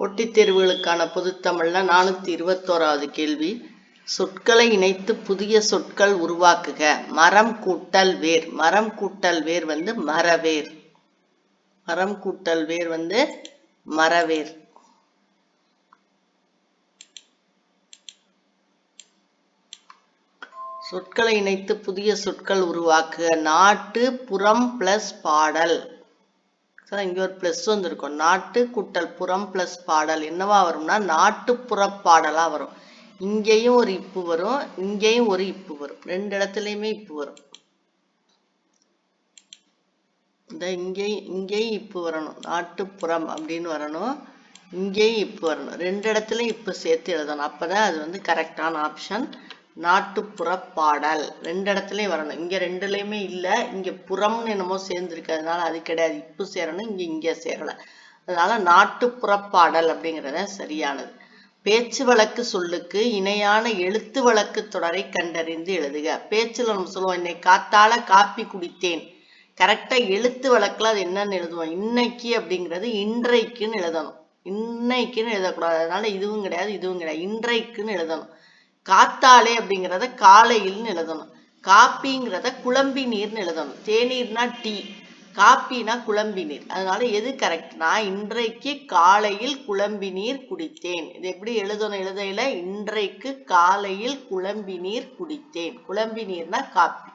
ஒட்டித் தேர்வுகளுக்கான பொதுத்தமிழில் நானூற்றி இருபத்தோராவது கேள்வி. சொற்களை இணைத்து புதிய சொற்கள் உருவாக்குக. மரம் கூட்டல் வேர். மரம் கூட்டல் வேர் வந்து மரவேர். மரம் கூட்டல் வேர் வந்து மரவேர். சொற்களை இணைத்து புதிய சொற்கள் உருவாக்குக. நாட்டு புறம் பிளஸ் பாடல். சார் இங்கே ஒரு ப்ளஸ் வந்திருக்கும். நாட்டு குட்டல் புறம் ப்ளஸ் பாடல். என்னவா வரும்னா நாட்டுப்புற பாடலா வரும். இங்கேயும் ஒரு இப்பு வரும் இங்கேயும் ஒரு இப்பு வரும். ரெண்டு இடத்துலயுமே இப்பு வரும். இந்த இங்கேயும் இங்கேயும் இப்பு வரணும். நாட்டுப்புறம் அப்படின்னு வரணும். இங்கேயும் இப்பு வரணும். ரெண்டு இடத்துலயும் இப்பு சேர்த்து எழுதணும். அப்பதான் அது வந்து கரெக்டான ஆப்ஷன் நாட்டுப்புற பாடல் ரெண்டு இடத்துலயும் வரணும். இங்க ரெண்டுலயுமே இல்ல இங்க புறம்னு என்னமோ சேர்ந்துருக்கு. அதனால அது கிடையாது. இப்போ சேரணும் இங்க இங்க சேரலை. அதனால நாட்டுப்புற பாடல் அப்படிங்கிறத சரியானது. பேச்சு வழக்கு சொல்லுக்கு இணையான எழுத்து வழக்கு தொடரை கண்டறிந்து எழுதுக. பேச்சில் நம்ம சொல்லுவோம் என்னை காத்தால காப்பி குடித்தேன். கரெக்டா எழுத்து வழக்குல அது என்னன்னு எழுதுவோம். இன்னைக்கு அப்படிங்கிறது இன்றைக்குன்னு எழுதணும். இன்னைக்குன்னு எழுதக்கூடாது. அதனால இதுவும் கிடையாது இதுவும் கிடையாது. இன்றைக்குன்னு எழுதணும். காத்தாலே அப்படிங்கிறத காலையில்னு எழுதணும். காப்பிங்கிறத குழம்பி நீர்னு எழுதணும். தேநீர்னா டீ காப்பினா குழம்பி நீர். அதனால எது கரெக்ட்னா இன்றைக்கு காலையில் குழம்பி நீர் குடித்தேன். இது எப்படி எழுதணும் எழுதையில? இன்றைக்கு காலையில் குழம்பி நீர் குடித்தேன். குழம்பி நீர்னா காப்பி.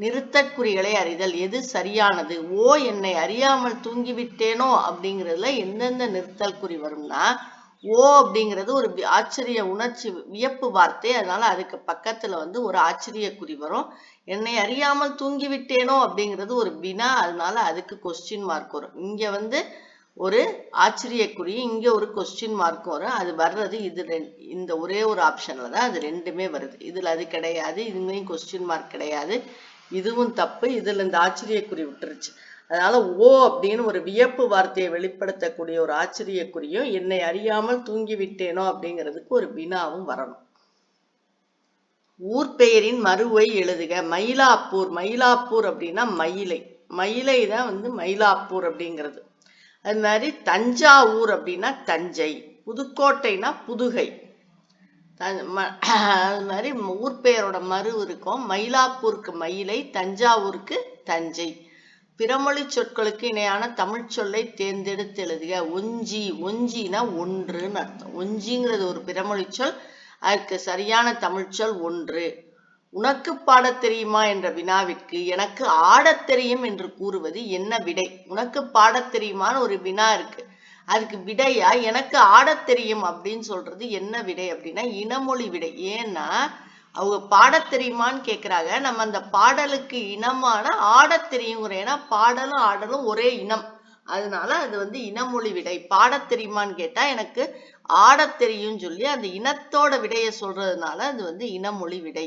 நிறுத்தற்குறிகளை அறிதல். எது சரியானது? ஓ என்னை அறியாமல் தூங்கிவிட்டேனோ அப்படிங்கிறதுல எந்தெந்த நிறுத்தல் குறி வரும்னா ஓ அப்படிங்கிறது ஒரு ஆச்சரிய உணர்ச்சி வியப்பு வார்த்தை. அதனால அதுக்கு பக்கத்துல வந்து ஒரு ஆச்சரிய குறி வரும். என்னை அறியாமல் தூங்கிவிட்டேனோ அப்படிங்கிறது ஒரு வினா. அதனால அதுக்கு கொஸ்டின் மார்க் வரும். இங்க வந்து ஒரு ஆச்சரிய குறி இங்க ஒரு கொஸ்டின் மார்க் வரும். அது வர்றது இது ரெண்- இந்த ஒரே ஒரு ஆப்ஷன்ல தான் அது ரெண்டுமே வருது. இதுல அது கிடையாது இதுங்களையும் கொஸ்டின் மார்க் கிடையாது. இதுவும் தப்பு இதுல இந்த ஆச்சரிய குறி விட்டுருச்சு. அதனால ஓ அப்படின்னு ஒரு வியப்பு வார்த்தையை வெளிப்படுத்தக்கூடிய ஒரு ஆச்சரியக்குறியும் என்னை அறியாமல் தூங்கிவிட்டேனோ அப்படிங்கிறதுக்கு ஒரு வினாவும் வரணும். ஊர் பெயரின் மறுவை எழுதுக. மயிலாப்பூர் மயிலாப்பூர் அப்படின்னா மயிலை. மயிலை தான் வந்து மயிலாப்பூர் அப்படிங்கிறது. அது மாதிரி தஞ்சாவூர் அப்படின்னா தஞ்சை. புதுக்கோட்டைனா புதுகை. அது மாதிரி ஊர் பெயரோட மறு இருக்கும். மயிலாப்பூருக்கு மயிலை தஞ்சாவூருக்கு தஞ்சை. பிறமொழி சொற்களுக்கு இணையான தமிழ் சொல்லை தேர்ந்தெடுத்து எழுதுக ஒஞ்சி ஒஞ்சினா ஒன்றுன்னு அர்த்தம். ஒஞ்சிங்கிறது ஒரு பிறமொழி சொல் அதுக்கு சரியான தமிழ் சொல் ஒன்று. உனக்கு பாடத் தெரியுமா என்ற வினாவிற்கு எனக்கு ஆடத் தெரியும் என்று கூறுவது என்ன விடை? உனக்கு பாடத் தெரியுமான்னு ஒரு வினா இருக்கு. அதுக்கு விடையா? எனக்கு ஆடத் தெரியும் அப்படின்னு சொல்றது என்ன விடை அப்படின்னா இனமொழி விடை. ஏன்னா அவங்க பாடத் தெரியுமான்னு கேட்குறாங்க நம்ம அந்த பாடலுக்கு இனமான ஆடத் தெரியுங்கிற ஏன்னா பாடலும் ஆடலும் ஒரே இனம். அதனால அது வந்து இனமொழி விடை. பாடத் தெரியுமான்னு கேட்டால் எனக்கு ஆடத் தெரியும்னு சொல்லி அந்த இனத்தோட விடையை சொல்றதுனால அது வந்து இனமொழி விடை.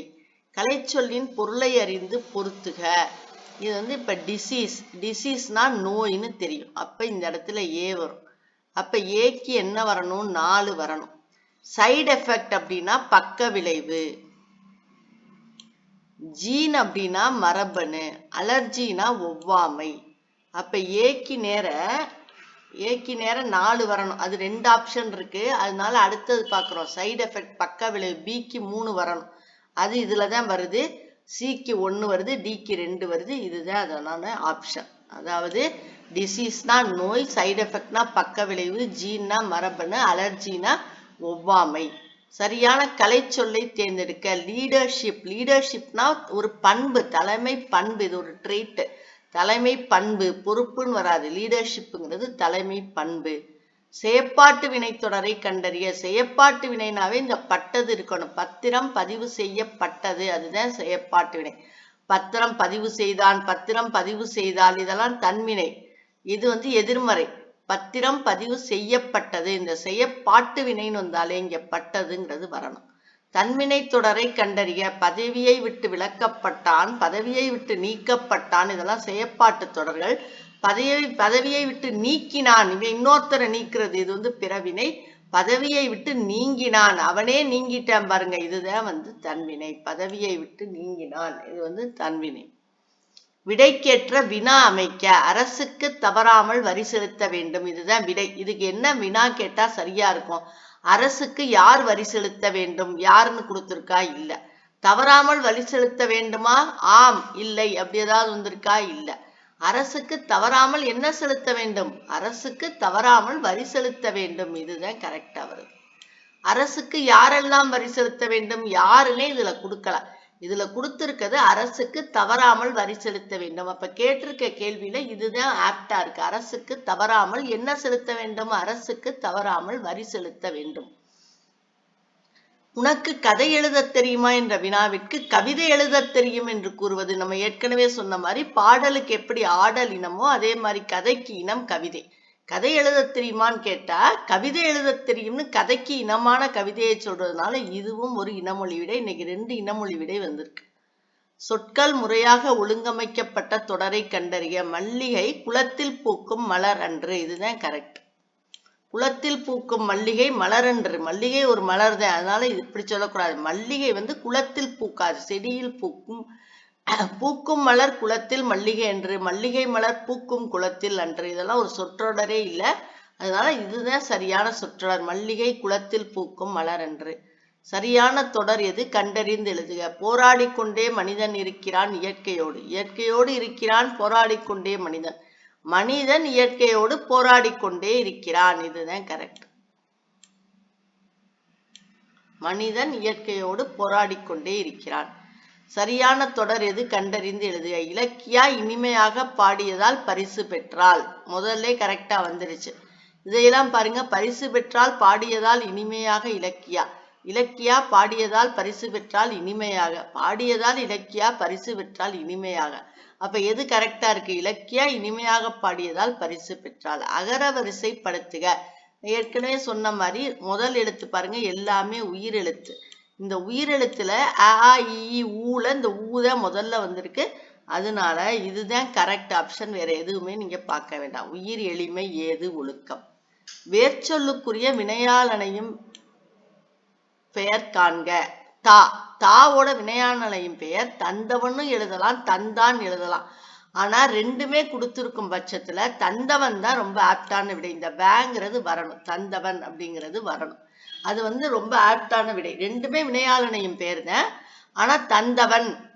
கலைச்சொல்லின் பொருளை அறிந்து பொருத்துக. இது வந்து இப்போ டிசீஸ் டிசீஸ்னா நோயின்னு தெரியும். அப்போ இந்த இடத்துல ஏ வரும். அப்போ ஏக்கு என்ன வரணும்? நாலு வரணும். சைடு எஃபெக்ட் அப்படின்னா பக்க விளைவு. ஜீன் அப்படின்னா மரபணு அலர்ஜினா ஒவ்வாமை. அப்ப ஏக்கி நேர ஏக்கி நேர நாலு வரணும். அது ரெண்டு ஆப்ஷன் இருக்கு. அதனால அடுத்தது பார்க்குறோம். சைடு எஃபெக்ட் பக்க விளைவு பிக்கு மூணு வரணும். அது இதுல தான் வருது. சிக்கு ஒன்று வருது. டிக்கு ரெண்டு வருது. இதுதான் அதனால ஆப்ஷன் அதாவது டிசீஸ்னா நோய் சைடு எஃபெக்ட்னா பக்க விளைவு ஜீன்னா மரபணு அலர்ஜினா ஒவ்வாமை. சரியான கலைச்சொல்லை தேர்ந்தெடுக்க லீடர்ஷிப் லீடர்ஷிப்னா ஒரு பண்பு தலைமை பண்பு இது ஒரு ட்ரீட்டு தலைமை பண்பு பொறுப்புன்னு வராது. லீடர்ஷிப்புங்கிறது தலைமை பண்பு. செயற்பாட்டு வினைத்தொடரை கண்டறிய செயற்பாட்டு வினைனாவே இந்த பட்டது இருக்கணும். பத்திரம் பதிவு செய்யப்பட்டது அதுதான் செயற்பாட்டு வினை. பத்திரம் பதிவு செய்தான் பத்திரம் பதிவு செய்தால் இதெல்லாம் தன்வினை. இது வந்து எதிர்மறை. பத்திரம் பதிவு செய்யப்பட்டது. இந்த செய்யப்பாட்டு வினைன்னு வந்தாலே இங்க பட்டதுங்கிறது வரணும். தன்வினை தொடரை கண்டறிய பதவியை விட்டு விலக்கப்பட்டான் பதவியை விட்டு நீக்கப்பட்டான். இதெல்லாம் செயற்பாட்டு தொடர்கள். பதவியை பதவியை விட்டு நீக்கினான். இவன் இன்னொருத்தரை நீக்கிறது. இது வந்து பிறவினை. பதவியை விட்டு நீங்கினான். அவனே நீங்கிட்டான் பாருங்க. இதுதான் வந்து தன்வினை. பதவியை விட்டு நீங்கினான். இது வந்து தன்வினை. விடைக்கேற்ற வினா அமைக்க அரசுக்கு தவறாமல் வரி செலுத்த வேண்டும். இதுதான் விடை. இதுக்கு என்ன வினா கேட்டா சரியா இருக்கும்? அரசுக்கு யார் வரி செலுத்த வேண்டும்? யாருன்னு கொடுத்திருக்கா? இல்ல. தவறாமல் வரி செலுத்த வேண்டுமா? ஆம் இல்லை. அப்படி ஏதாவது வந்திருக்கா? இல்ல. அரசுக்கு தவறாமல் என்ன செலுத்த வேண்டும்? அரசுக்கு தவறாமல் வரி செலுத்த வேண்டும். இதுதான் கரெக்டா வருது. அரசுக்கு யாரெல்லாம் வரி செலுத்த வேண்டும்? யாருன்னே இதுல கொடுக்கல. இதுல கொடுத்துருக்கிறது அரசுக்கு தவறாமல் வரி செலுத்த வேண்டும். அப்ப கேட்டிருக்க கேள்வியில இதுதான் ஆப்டா இருக்கு. அரசுக்கு தவறாமல் என்ன செலுத்த வேண்டும்? அரசுக்கு தவறாமல் வரி செலுத்த வேண்டும். உனக்கு கதை எழுதத் தெரியுமா என்ற வினாவிற்கு கவிதை எழுதத் தெரியும் என்று கூறுவது. நம்ம ஏற்கனவே சொன்ன மாதிரி பாடலுக்கு எப்படி ஆடல் இனமோ அதே மாதிரி கதைக்கு இனம் கவிதை. கதை எழுதத் தெரியுமான்னு கேட்டா கவிதை எழுதத் தெரியும்னு கதைக்கு இனமான கவிதையை சொல்றதுனால இதுவும் ஒரு இனமொழி விடை. இன்னைக்கு ரெண்டு இனமொழி விடை வந்திருக்கு. சொற்கள் முறையாக ஒழுங்கமைக்கப்பட்ட தொடரை கண்டறிய மல்லிகை குளத்தில் பூக்கும் மலர் அன்று இதுதான் கரெக்ட் குளத்தில் பூக்கும் மல்லிகை மலர் அன்று மல்லிகை ஒரு மலர் தான். அதனால இது இப்படி சொல்லக்கூடாது. மல்லிகை வந்து குளத்தில் பூக்காது. செடியில் பூக்கும் பூக்கும் மலர் குளத்தில் மல்லிகை என்று மல்லிகை மலர் பூக்கும் குளத்தில் அன்று. இதெல்லாம் ஒரு சொற்றொடரே இல்லை. அதனால இதுதான் சரியான சொற்றொடர். மல்லிகை குளத்தில் பூக்கும் மலர் என்று சரியான தொடர் எது? கண்டறிந்து எழுதுக. போராடிக்கொண்டே மனிதன் இருக்கிறான் இயற்கையோடு. இயற்கையோடு இருக்கிறான் போராடி கொண்டே மனிதன். மனிதன் இயற்கையோடு போராடிக்கொண்டே இருக்கிறான். இதுதான் கரெக்ட் மனிதன் இயற்கையோடு போராடிக்கொண்டே இருக்கிறான். சரியான தொடர் எது கண்டறிந்து எழுதுக. இலக்கியா இனிமையாக பாடியதால் பரிசு பெற்றால் முதல்ல கரெக்டா வந்துருச்சு. இதையெல்லாம் பாருங்க. பரிசு பெற்றால் பாடியதால் இனிமையாக இலக்கியா. இலக்கியா பாடியதால் பரிசு பெற்றால் இனிமையாக. பாடியதால் இலக்கியா பரிசு பெற்றால் இனிமையாக. அப்ப எது கரெக்டா இருக்கு? இலக்கியா இனிமையாக பாடியதால் பரிசு பெற்றால் அகர வரிசைப்படுத்துக ஏற்கனவே சொன்ன மாதிரி முதல் எழுத்து பாருங்க. எல்லாமே உயிர் எழுத்து. இந்த உயிரெழுத்துல அ ஆ, இ ஊல இந்த ஊ தான் முதல்ல வந்திருக்கு. அதனால இதுதான் கரெக்ட் ஆப்ஷன் வேற எதுவுமே நீங்க பார்க்க வேண்டாம். உயிர் எளிமை ஏது ஒழுக்கம்? வேர்ச்சொல்லுக்குரிய வினையாளனையும் பெயர் காண்க. தா தாவோட வினையாளனையும் பெயர் தந்தவன்னு எழுதலாம் தந்தான் எழுதலாம். ஆனா ரெண்டுமே கொடுத்துருக்கும் பட்சத்துல தந்தவன் தான் ரொம்ப ஆப்டான விடை. இந்த வேங்கிறது வரணும். தந்தவன் அப்படிங்கிறது வரணும். அது வந்து ரொம்ப ஆப்டான விடை. ரெண்டுமே வினையாளனையும் பேர் தான் ஆனா தந்தவன்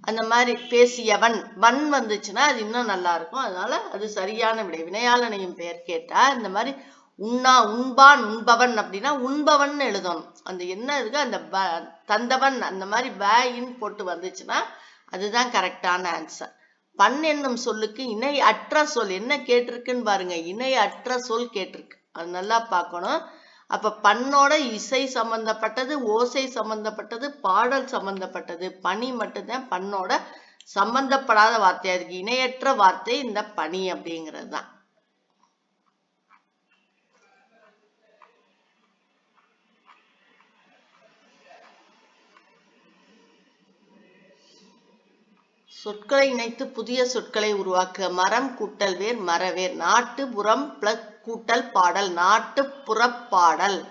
அந்த மாதிரி பேசியவன் வன் வந்துச்சுன்னா அது இன்னும் நல்லா இருக்கும். அதனால அது சரியான விடை. வினையாளனையும் பெயர் கேட்டா இந்த மாதிரி உண்ணா உண்பான் உண்பவன் அப்படின்னா உண்பவன் எழுதணும். அந்த என்ன இருக்கு? அந்த ப- தந்தவன் அந்த மாதிரி வேயின் போட்டு வந்துச்சுன்னா அதுதான் கரெக்டான ஆன்சர். பண் என்னும் சொல்லுக்கு இணை அற்ற சொல். என்ன கேட்டிருக்குன்னு பாருங்க. இணை அற்ற சொல் கேட்டிருக்கு. அது நல்லா பார்க்கணும். அப்ப பண்ணோட இசை சம்பந்தப்பட்டது ஓசை சம்பந்தப்பட்டது பாடல் சம்பந்தப்பட்டது. பனி மட்டும்தான் பண்ணோட சம்பந்தப்படாத வார்த்தையா இருக்கு. இணையற்ற வார்த்தை இந்த பனி அப்படிங்கிறது தான் சொற்களை இணைத்து புதிய சொற்களை உருவாக்க மரம் கூட்டல் வேர் மரவேர். நாட்டு புறம் பிளஸ் கூட்டல் பாடல் நாட்டுப்புற பாடல்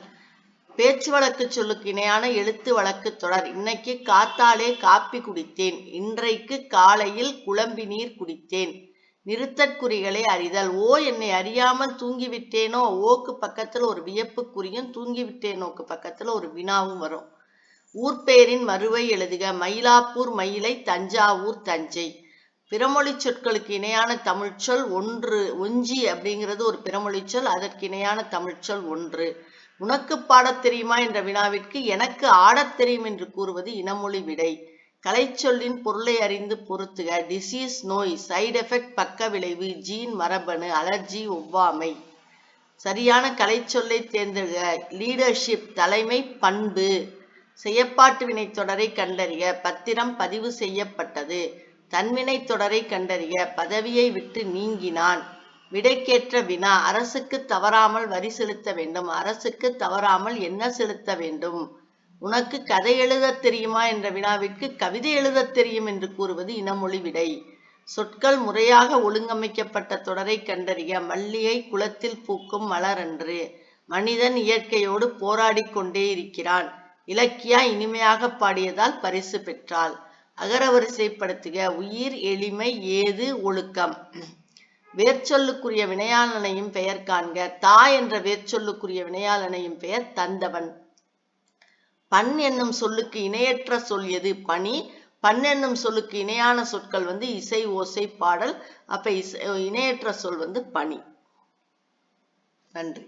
பேச்சு வழக்கு சொல்லுக்கு இணையான எழுத்து வழக்கு தொடர். இன்னைக்கு காத்தாலே காப்பி குடித்தேன். இன்றைக்கு காலையில் குழம்பி நீர் குடித்தேன். நிறுத்தற்குறிகளை அறிதல். ஓ என்னை அறியாமல் தூங்கிவிட்டேனோ? ஓக்கு பக்கத்துல ஒரு வியப்பு குறியும் தூங்கிவிட்டேனோக்கு பக்கத்துல ஒரு வினாவும் வரும். ஊர்பெயரின் மறுவை எழுதுக. மயிலாப்பூர் மயிலை தஞ்சாவூர் தஞ்சை. பிறமொழி சொற்களுக்கு இணையான தமிழ்ச்சொல் ஒன்று ஒஞ்சி அப்படிங்கிறது ஒரு பிறமொழி சொல் அதற்கு இணையான தமிழ்ச்சொல் ஒன்று. உனக்கு பாடத் தெரியுமா என்ற வினாவிற்கு எனக்கு ஆடத் தெரியும் என்று கூறுவது இனமொழி விடை. கலைச்சொல்லின் பொருளை அறிந்து பொருத்துக டிசீஸ் நோய் சைடு எஃபெக்ட் பக்க விளைவு ஜீன் மரபணு அலர்ஜி ஒவ்வாமை. சரியான கலைச்சொல்லை தேர்ந்தெடுக. லீடர்ஷிப் தலைமை பண்பு. செயற்பாட்டு வினைத் தொடரை கண்டறிய பத்திரம் பதிவு செய்யப்பட்டது. தன்வினை தொடரை கண்டறிய பதவியை விட்டு நீங்கினான். விடைக்கேற்ற வினா அரசுக்கு தவறாமல் வரி செலுத்த வேண்டும். அரசுக்கு தவறாமல் என்ன செலுத்த வேண்டும்? உனக்கு கதை எழுதத் தெரியுமா? என்ற வினாவிற்கு கவிதை எழுதத் தெரியும் என்று கூறுவது இனமொழி விடை. சொற்கள் முறையாக ஒழுங்கமைக்கப்பட்ட தொடரை கண்டறிய மல்லியை குளத்தில் பூக்கும் மலரன்று மனிதன் இயற்கையோடு போராடிக் கொண்டே இருக்கிறான். இலக்கியா இனிமையாக பாடியதால் பரிசு பெற்றாள். அகரவரிசைப்படுத்துக. உயிர் எளிமை ஏது ஒழுக்கம். வேர்ச்சொல்லுக்குரிய வினையாளனையும் பெயர் காண்க. தா என்ற வேர்ச்சொல்லுக்குரிய வினையாளனையும் பெயர் தந்தவன். பண் என்னும் சொல்லுக்கு இணையற்ற சொல் எது? பனி. பண் என்னும் சொல்லுக்கு இணையான சொற்கள் வந்து இசை ஓசை பாடல். அப்ப இசை இணையற்ற சொல் வந்து பனி. நன்றி.